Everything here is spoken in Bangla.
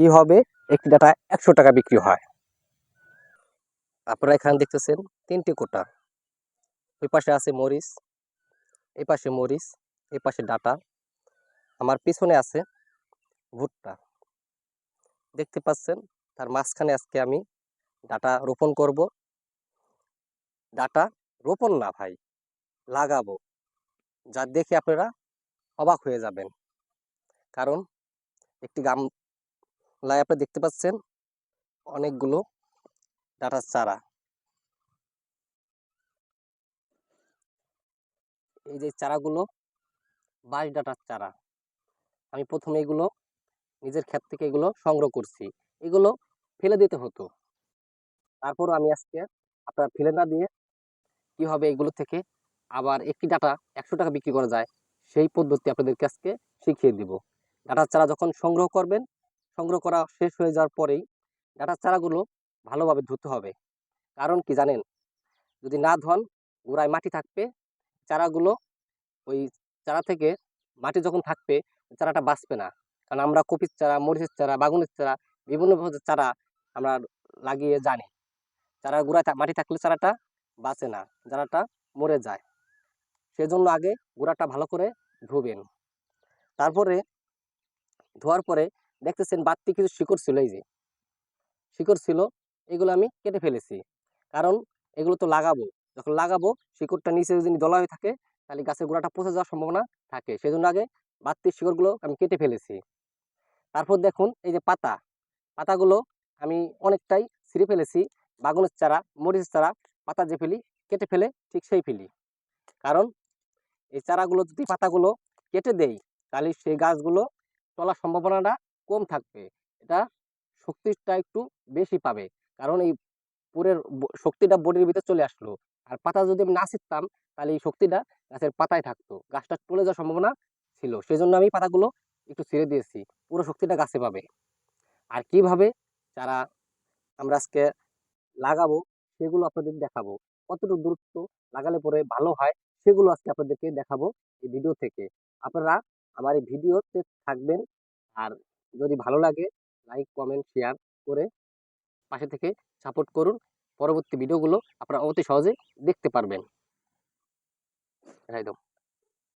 কি হবে? একটি ডাটা একশো টাকা বিক্রি হয়। আপনারা এখানে দেখতেছেন তিনটি কোটা। ওই পাশে আছে মরিচ, এই পাশে মরিচ, এই পাশে ডাটা। আমার পিছনে আছে ভুট্টা। দেখতে পাচ্ছেন, তার মাঝখানে আজকে আমি ডাটা রোপণ করব। ডাটা রোপণ না ভাই, লাগাবো। যা দেখে আপনারা অবাক হয়ে যাবেন। কারণ একটি গামলায় আপনারা দেখতে পাচ্ছেন অনেকগুলো ডাটার চারা। এই যে চারাগুলো বাঁশ ডাটার চারা। আমি প্রথমে এগুলো নিজের ক্ষেত থেকে এগুলো সংগ্রহ করছি। এগুলো ফেলে দিতে হতো। তারপর আমি আজকে আপনার ফেলে না দিয়ে কি হবে এগুলো থেকে আবার একটি ডাটা একশো টাকা বিক্রি করা যায়, সেই পদ্ধতি আপনাদেরকে আজকে শিখিয়ে দিব। ডাটার চারা যখন সংগ্রহ করবেন সংগ্রহ করা শেষ হয়ে যাওয়ার পরেই ডাটার চারাগুলো ভালোভাবে ধুতে হবে। কারণ কি জানেন? যদি না ধন, গোড়ায় মাটি থাকবে, চারাগুলো ওই চারা থেকে মাটি যখন থাকবে, চারাটা বাঁচবে না। কারণ আমরা কপির চারা, মরিচের চারা, বাগুনের চারা, বিভিন্ন ধরনের চারা আমরা লাগিয়ে জানি। চারা গোড়ায় মাটি থাকলে চারাটা বাঁচে না, চারাটা মরে যায়। সেজন্য আগে গোড়াটা ভালো করে ধুবেন। তারপরে ধোয়ার পরে দেখতেছেন বাড়তি কিছু শিকড় ছিল, এই যে। শিকড় ছিল, এগুলো আমি কেটে ফেলেছি। কারণ এগুলো তো লাগাবো। যখন লাগাবো, শিকড়টা নিচে যদি দলা হয়ে থাকে, তাহলে গাছের গোড়াটা পচে যাওয়ার সম্ভাবনা থাকে। সেজন্য আগে বাড়তি শিকড়গুলো আমি কেটে ফেলেছি। তারপর দেখুন, এই যে পাতা। পাতাগুলো আমি অনেকটাই ছিঁড়ে ফেলেছি। বাগুনের চারা, মরিচের চারা, পাতা যে ফেলি, কেটে ফেলে ঠিক সেই ফেলি। কারণ এই চারাগুলো যদি পাতাগুলো কেটে দেই, তাহলে সেই গাছগুলো চলার সম্ভাবনাটা কম থাকবে। এটা শক্তিটা একটু বেশি পাবে। কারণ এই পুরের শক্তিটা বডির ভিতরে চলে আসলো। আর পাতা যদি আমি না ছিঁড়তাম তাহলে এই শক্তিটা গাছের পাতায় থাকতো। গাছটা চলে যাওয়ার সম্ভাবনা ছিল। সেই জন্য আমি পাতাগুলো একটু ছিঁড়ে দিয়েছি। পুরো শক্তিটা গাছে পাবে। আর কীভাবে চারা আমরা আজকে লাগাবো, সেগুলো আপনাদের দেখাবো। কতটুকু দূরত্ব লাগালে পরে ভালো হয়, সেগুলো আজকে আপনাদেরকে দেখাবো এই ভিডিও থেকে। আপনারা আমার এই ভিডিওতে থাকবেন। আর যদি ভালো লাগে লাইক কমেন্ট শেয়ার করে পাশে থেকে সাপোর্ট করুন। পরবর্তী ভিডিওগুলো আপনারা অতি সহজে দেখতে পারবেন। একদম